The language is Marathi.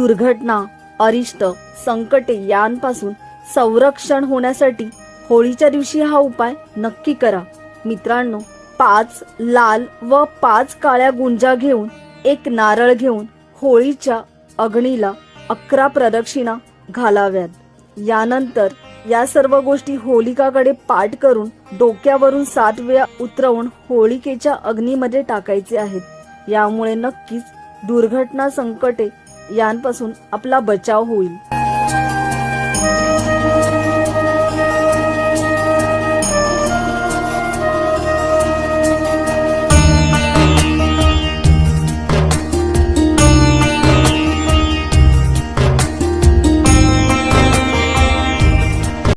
दुर्घटना अरिष्ट संकटे यांपासून संरक्षण होण्यासाठी होळीच्या दिवशी हा उपाय नक्की करा. मित्रांनो पाच लाल व पाच काळ्या गुंजा घेऊन एक नारळ घेऊन होळीच्या अग्नीला अकरा प्रदक्षिणा घालाव्यात. यानंतर या सर्व गोष्टी होलिकाकडे पाठ करून डोक्यावरून सात वेळा उतरवून होळिकेच्या अग्नीमध्ये टाकायचे आहेत. यामुळे नक्कीच दुर्घटना संकटे यांपासून आपला बचाव होईल.